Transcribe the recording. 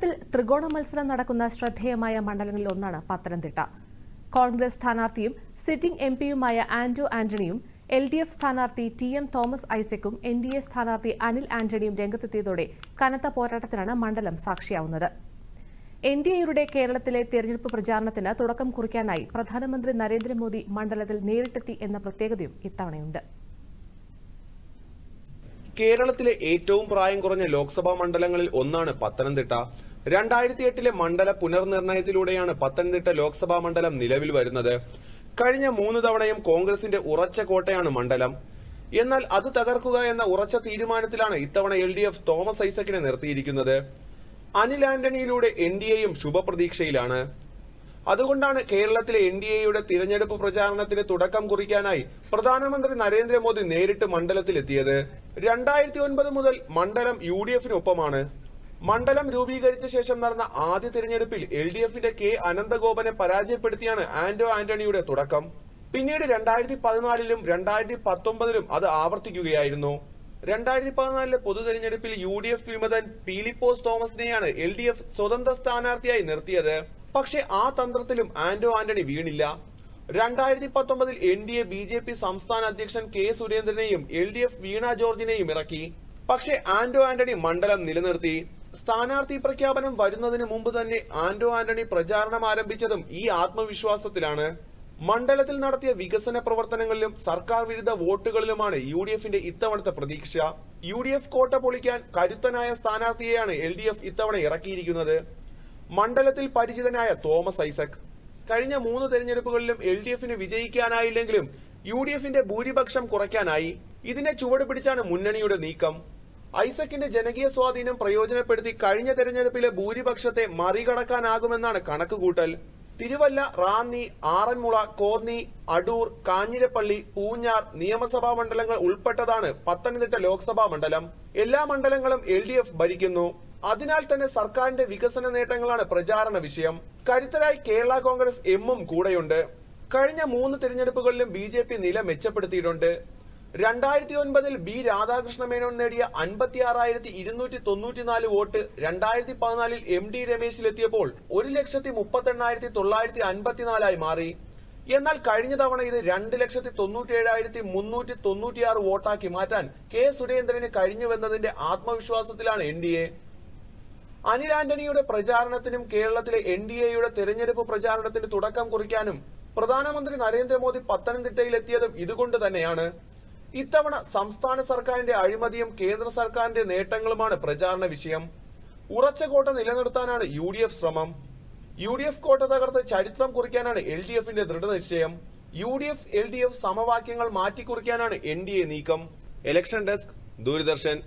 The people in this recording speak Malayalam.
കേരളത്തിൽ ത്രികോണ മത്സരം നടക്കുന്ന ശ്രദ്ധേയമായ മണ്ഡലങ്ങളിൽ ഒന്നാണ് പത്തനംതിട്ട. കോൺഗ്രസ് സ്ഥാനാർത്ഥിയും സിറ്റിംഗ് എം പിയുമായ ആന്റോ ആന്റണിയും എൽ ഡി എഫ് സ്ഥാനാർത്ഥി ടി എം തോമസ് ഐസക്കും എൻ ഡി എ സ്ഥാനാർത്ഥി അനിൽ ആന്റണിയും രംഗത്തെത്തിയതോടെ കനത്ത പോരാട്ടത്തിനാണ് മണ്ഡലം സാക്ഷിയാവുന്നത്. എൻ ഡി എയുടെ കേരളത്തിലെ തെരഞ്ഞെടുപ്പ് പ്രചാരണത്തിന് തുടക്കം കുറിക്കാനായി പ്രധാനമന്ത്രി നരേന്ദ്രമോദി മണ്ഡലത്തിൽ നേരിട്ടെത്തി എന്ന പ്രത്യേകതയും ഇത്തവണയുണ്ട്. കേരളത്തിലെ ഏറ്റവും പ്രായം കുറഞ്ഞ ലോക്സഭാ മണ്ഡലങ്ങളിൽ ഒന്നാണ് പത്തനംതിട്ട. രണ്ടായിരത്തി എട്ടിലെ മണ്ഡല പുനർനിർണയത്തിലൂടെയാണ് പത്തനംതിട്ട ലോക്സഭാ മണ്ഡലം നിലവിൽ വരുന്നത്. കഴിഞ്ഞ മൂന്ന് തവണയും കോൺഗ്രസിന്റെ ഉറച്ച കോട്ടയാണ് മണ്ഡലം. എന്നാൽ അത് തകർക്കുക എന്ന ഉറച്ച തീരുമാനത്തിലാണ് ഇത്തവണ എൽ ഡി എഫ് തോമസ് ഐസക്കിനെ നിർത്തിയിരിക്കുന്നത്. അനിൽ ആന്റണിയിലൂടെ എൻ ഡി എയും ശുഭപ്രതീക്ഷയിലാണ്. അതുകൊണ്ടാണ് കേരളത്തിലെ എൻ ഡി എയുടെ തിരഞ്ഞെടുപ്പ് പ്രചാരണത്തിന് തുടക്കം കുറിക്കാനായി പ്രധാനമന്ത്രി നരേന്ദ്രമോദി നേരിട്ട് മണ്ഡലത്തിലെത്തിയത്. രണ്ടായിരത്തി ഒൻപത് മുതൽ മണ്ഡലം യു ഡി എഫിനൊപ്പമാണ്. മണ്ഡലം രൂപീകരിച്ച ശേഷം നടന്ന ആദ്യ തിരഞ്ഞെടുപ്പിൽ എൽ ഡി എഫിന്റെ കെ അനന്തഗോപനെ പരാജയപ്പെടുത്തിയാണ് ആന്റോ ആന്റണിയുടെ തുടക്കം. പിന്നീട് രണ്ടായിരത്തി പതിനാലിലും രണ്ടായിരത്തി പത്തൊമ്പതിലും അത് ആവർത്തിക്കുകയായിരുന്നു. രണ്ടായിരത്തി പതിനാലിലെ പൊതു തെരഞ്ഞെടുപ്പിൽ യു ഡി എഫ് വിമതൻ പീലിപ്പോസ് തോമസിനെയാണ് എൽ ഡി എഫ് സ്വതന്ത്ര സ്ഥാനാർത്ഥിയായി നിർത്തിയത്. പക്ഷേ ആ തന്ത്രത്തിലും ആന്റോ ആന്റണി വീണില്ല. രണ്ടായിരത്തി പത്തൊമ്പതിൽ N D A B J P സംസ്ഥാന അധ്യക്ഷൻ കെ സുരേന്ദ്രനെയും എൽ ഡി എഫ് വീണ ജോർജിനെയും ഇറക്കി. പക്ഷേ ആന്റോ ആന്റണി മണ്ഡലം നിലനിർത്തി. സ്ഥാനാർത്ഥി പ്രഖ്യാപനം വരുന്നതിന് മുമ്പ് തന്നെ ആന്റോ ആന്റണി പ്രചാരണം ആരംഭിച്ചതും ഈ ആത്മവിശ്വാസത്തിലാണ്. മണ്ഡലത്തിൽ നടത്തിയ വികസന പ്രവർത്തനങ്ങളിലും സർക്കാർ വിരുദ്ധ വോട്ടുകളിലുമാണ് യു ഡി എഫിന്റെ ഇത്തവണത്തെ പ്രതീക്ഷ. യു ഡി എഫ് കോട്ട പൊളിക്കാൻ കരുത്തനായ സ്ഥാനാർത്ഥിയെയാണ് എൽ ഡി എഫ് ഇത്തവണ ഇറക്കിയിരിക്കുന്നത്. മണ്ഡലത്തിൽ പരിചിതനായ തോമസ് ഐസക്. കഴിഞ്ഞ മൂന്ന് തെരഞ്ഞെടുപ്പുകളിലും എൽ ഡി എഫിന് വിജയിക്കാനായില്ലെങ്കിലും യു ഡി എഫിന്റെ ഭൂരിപക്ഷം കുറയ്ക്കാനായി ഇതിനെ ചുവട് പിടിച്ചാണ് മുന്നണിയുടെ നീക്കം. ഐസക്കിന്റെ ജനകീയ സ്വാധീനം പ്രയോജനപ്പെടുത്തി കഴിഞ്ഞ തെരഞ്ഞെടുപ്പിലെ ഭൂരിപക്ഷത്തെ മറികടക്കാനാകുമെന്നാണ് കണക്കുകൂട്ടൽ. തിരുവല്ല റാന്നി ആറന്മുള കോന്നി അടൂർ കാഞ്ഞിരപ്പള്ളി പൂഞ്ഞാർ നിയമസഭാ മണ്ഡലങ്ങൾ ഉൾപ്പെട്ടതാണ് പത്തനംതിട്ട ലോക്സഭാ മണ്ഡലം. എല്ലാ മണ്ഡലങ്ങളും എൽ ഭരിക്കുന്നു. അതിനാൽ തന്നെ സർക്കാരിന്റെ വികസന നേട്ടങ്ങളാണ് പ്രചാരണ വിഷയം. കരുത്തരായി കേരള കോൺഗ്രസ് എമ്മും കൂടെയുണ്ട്. കഴിഞ്ഞ മൂന്ന് തിരഞ്ഞെടുപ്പുകളിലും ബി ജെ പി നില മെച്ചപ്പെടുത്തിയിട്ടുണ്ട്. രണ്ടായിരത്തി ഒൻപതിൽ ബി രാധാകൃഷ്ണ മേനോൻ നേടിയ അൻപത്തിയാറായിരത്തി ഇരുന്നൂറ്റി തൊണ്ണൂറ്റിനാല് വോട്ട് രണ്ടായിരത്തി പതിനാലിൽ എം ഡി രമേശിലെത്തിയപ്പോൾ ഒരു ലക്ഷത്തി മുപ്പത്തെണ്ണായിരത്തി തൊള്ളായിരത്തി അൻപത്തിനാലായി മാറി. എന്നാൽ കഴിഞ്ഞ തവണ ഇത് രണ്ട് ലക്ഷത്തി തൊണ്ണൂറ്റിയേഴായിരത്തി മുന്നൂറ്റി തൊണ്ണൂറ്റിയാറ് വോട്ടാക്കി മാറ്റാൻ കെ സുരേന്ദ്രന് കഴിഞ്ഞുവെന്നതിന്റെ ആത്മവിശ്വാസത്തിലാണ് എൻ ഡി എ. അനിൽ ആന്റണിയുടെ പ്രചാരണത്തിനും കേരളത്തിലെ എൻ ഡി എയുടെ തെരഞ്ഞെടുപ്പ് പ്രചാരണത്തിന് തുടക്കം കുറിക്കാനും പ്രധാനമന്ത്രി നരേന്ദ്രമോദി പത്തനംതിട്ടയിലെത്തിയതും ഇതുകൊണ്ട് തന്നെയാണ്. ഇത്തവണ സംസ്ഥാന സർക്കാരിന്റെ അഴിമതിയും കേന്ദ്ര സർക്കാരിന്റെ നേട്ടങ്ങളുമാണ് പ്രചാരണ വിഷയം. ഉറച്ച കോട്ട നിലനിർത്താനാണ് യു ഡി എഫ് ശ്രമം. യു ഡി എഫ് കോട്ട തകർത്ത് ചരിത്രം കുറിക്കാനാണ് എൽ ഡി എഫിന്റെ ദൃഢനിശ്ചയം. U D F L D F സമവാക്യങ്ങൾ മാറ്റിക്കുറിക്കാനാണ് എൻ ഡി എ നീക്കം. Election desk Doordarshan.